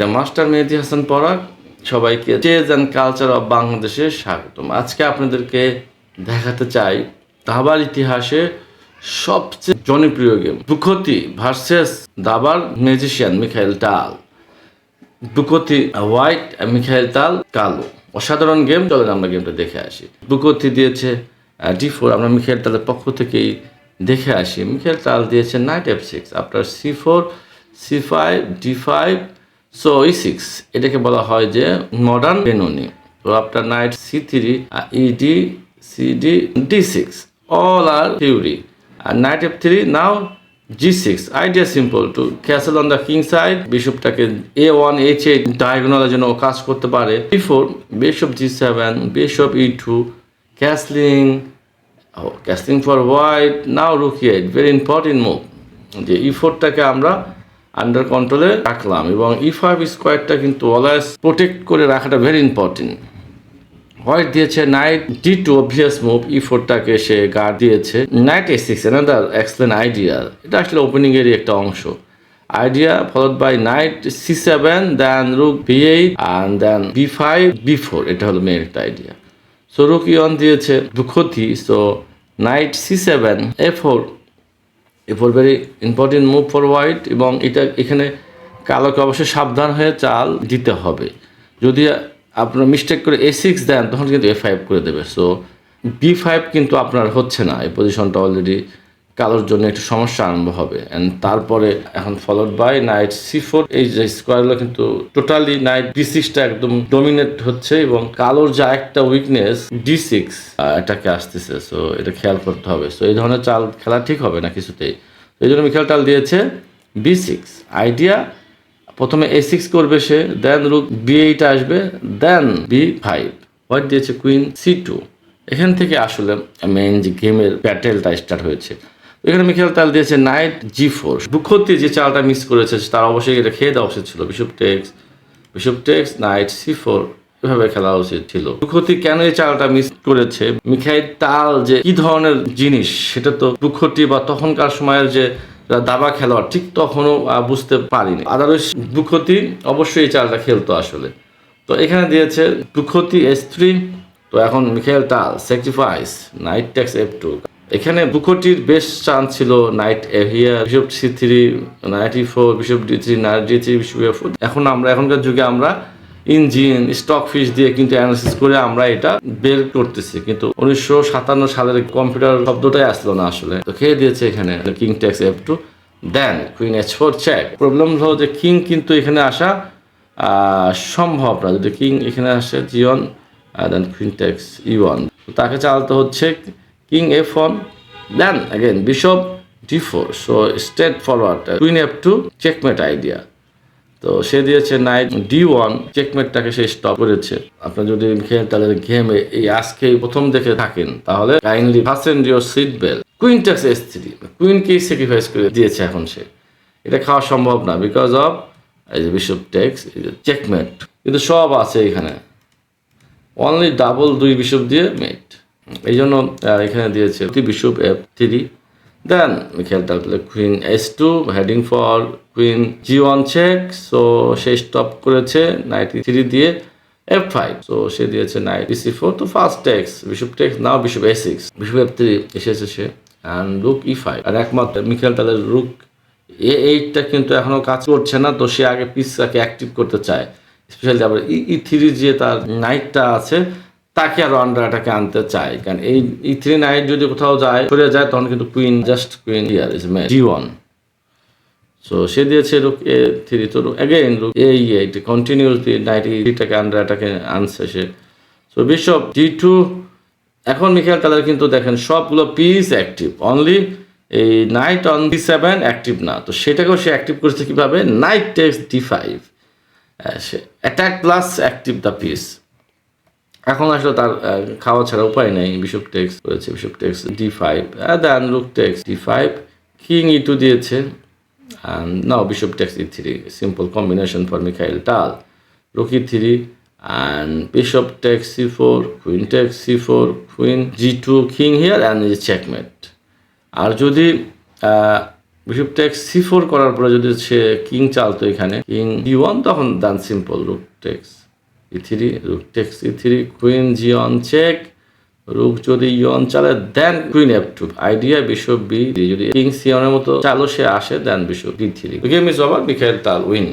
The master Mehedi Hasan পরাগ। সবাইকে Chase and culture of বাংলাদেশে স্বাগতম। আজকে আপনাদেরকে দেখাতে চাই দাবার ইতিহাসে সবচেয়ে জনপ্রিয় গেম বুকতি ভার্সেস দাবার ম্যাজিশিয়ান মিখাইল টাল বুকতি হোয়াইট মিখাইল তাল কালো। অসাধারণ গেম চলেন আমরা গেমটা দেখে আসি। বুকতি দিয়েছে ডি ফোর আমরা মিখাইল তালের পক্ষ থেকেই দেখে আসি। মিখাইল তাল দিয়েছে নাইট এফ সিক্স আপনার C four C five D five so E six এটাকে বলা হয় যে modern Benoni after knight C three E D C D D six all R theory R knight F three now G six idea simple to castle on the king side বিশপটাকে A one H এ diagonal ও কাজ করতে পারে। B four bishop G seven bishop E two castling castling for white now rook E eight very important move যে ই ফোরটাকে আমরা under কন্ট্রোলে রাখলাম এবং ই ফাইভ স্কোয়ারটা কিন্তু অলওয়েজ প্রোটেক্ট করে রাখাটা ভেরি ইম্পর্টেন্ট হোয়াইট দিয়েছে knight D two obvious move E ফোরটাকে সে গার্ড দিয়েছে। Knight A six another explain idea এটা আসলে ওপেনিংয়েরই একটা অংশ। Idea followed by knight C seven then rook B eight and then B five B four এটা হলো মেন একটা আইডিয়া সো রুক ইয়ন দিয়েছে দুঃখতি so knight C seven A four A for very important move for white এবং এটা এখানে কালোকে অবশ্যই সাবধান হয়ে চাল দিতে হবে। যদি আপনার মিস্টেক করে এ সিক্স দেন, তখন কিন্তু এ ফাইভ করে দেবে। সো বি ফাইভ কিন্তু আপনার হচ্ছে না। এই পজিশনটা অলরেডি কালোর জন্য একটু সমস্যা আরম্ভ হবে। অ্যান্ড তারপরে এখন followed by knight C four এই যে স্কোয়ারগুলো কিন্তু টোটালি নাইট ডি সিক্সটা একদম ডোমিনেট হচ্ছে এবং কালোর যা একটা উইকনেস ডি সিক্স এটাকে আসতেছে। সো এটা খেয়াল করতে হবে। সো এই ধরনের চাল খেলা ঠিক হবে না কিছুতেই। এই জন্য মিখাল টাল দিয়েছে বি সিক্স আইডিয়া প্রথমে এ সিক্স করবে সে দেন রুক বি এইট আসবে দেন বি ফাইভ হোয়াইট দিয়েছে কুইন সি টু এখান থেকে আসলে মেইন যে গেমের প্যাটেলটা স্টার্ট হয়েছে। এখানে মিখেল তাল দিয়েছে নাইট জি ফোর বুক্ষতি যে চালটা মিস করেছে তার অবশ্যই এটা খেয়ে দেওয়া উচিত ছিল। Bishop takes bishop takes, knight C four এভাবে খেলা উচিত ছিল। বুক্ষতি কেন এই চালটা মিস করেছে? মিখাইল তাল যে কি ধরনের জিনিস, সেটা তো বুক্ষতি বা তখনকার সময়ের যে দাবা খেলোয়াড়, ঠিক তখনও বুঝতে পারিনি। আদারওয়াইজ দুঃখতি অবশ্যই এই চালটা খেলতো আসলে। তো এখানে দিয়েছে বুক্ষতি এস থ্রি, তো এখন Mikhail Tal sacrifice knight takes F two. এখানে বুকটির বেশ চান্স ছিল, knight AVR bishop C three, knight E four bishop D three knight D three bishop F এখন আমরা, এখনকার যুগে আমরা ইঞ্জিন স্টক ফিস দিয়ে কিন্তু অ্যানালিসিস করে আমরা এটা বের করতেছি। কিন্তু উনিশশো সাতান্ন সালের কম্পিউটার শব্দটাই আসলো না আসলে। তো খেয়ে দিয়েছে এখানে king takes F two then queen H four check problem হলো যে কিং কিন্তু এখানে আসা সম্ভব না। যদি কিং এখানে আসে G one then queen takes E one তাকে চালাতে হচ্ছে one then again bishop D four so straight forward queen F two checkmate idea তো সে দিয়েছে নাইট ডি ওয়ান চেকমেটটাকে সে স্টপ করেছে। আপনার যদি খেয়ে, তাহলে গেমে এই আজকে প্রথম দেখে থাকেন, তাহলে kindly fasten your seat belt queen takes S three কুইনকেই sacrifice করে দিয়েছে এখন সে। এটা খাওয়া সম্ভব না বিকজ অফ এই যে বিশপ টেক্স চেকমেট কিন্তু সব আছে এখানে। অনলি ডাবল দুই বিশপ দিয়ে মেট এই জন্য এখানে দিয়েছে bishop F three then Mikhail তাহলে queen S two heading for queen G one check so say stop করেছে নাইট থ্রি দিয়ে এফ ফাইভ সো সে দিয়েছে নাইট সি ফোর তো first takes bishop takes now bishop A six bishop F three এসেছে সে। And রুক E five আর একমাত্র Mikhail তাহলে রুক এ এইটটা কিন্তু এখনও কাজ করছে না, তো সে আগে পিসটাকে অ্যাক্টিভ করতে চায়। স্পেশালি আবার ই থ্রি যে তার নাইটটা আছে তাকে আরও আন্ডারটাকে আনতে চায় কারণ এই ই থ্রি নাইট যদি কোথাও যায় সরে যায়, তখন কিন্তু কুইন, জাস্ট কুইন ইয়ার ইজ মে ডি ওয়ান সো সে দিয়েছে রুক এ থ্রি। তো again rook A eight continuously knight থ্রিটাকে আন্ডারটাকে আনছে সে। সো বিশপ ডি টু এখন মিখাইল তাদের কিন্তু দেখেন, সবগুলো পিস অ্যাক্টিভ অনলি এই knight on D seven active না। তো সেটাকেও সে অ্যাক্টিভ করেছে কীভাবে? Knight takes D five say attack plus active the piece এখন আসলে তার খাওয়া ছাড়া উপায় নেই বিশপ টেক্স রয়েছে bishop takes D five then rook takes D five king e E two দিয়েছে now bishop takes E three simple combination for Mikhail Tal rook E three and bishop takes C four queen takes C four queen G two king here and is checkmate আর যদি bishop takes C four করার পরে যদি সে king চালতো এখানে king D one তখন than simple rook takes three rook takes three queen G on check rook যদি ইয়ন চালে, then queen F two. Idea bishop B যদি কিং সিয়নের মতো চালো সে আসে, then bishop D three game is over Mikhail Tal, win.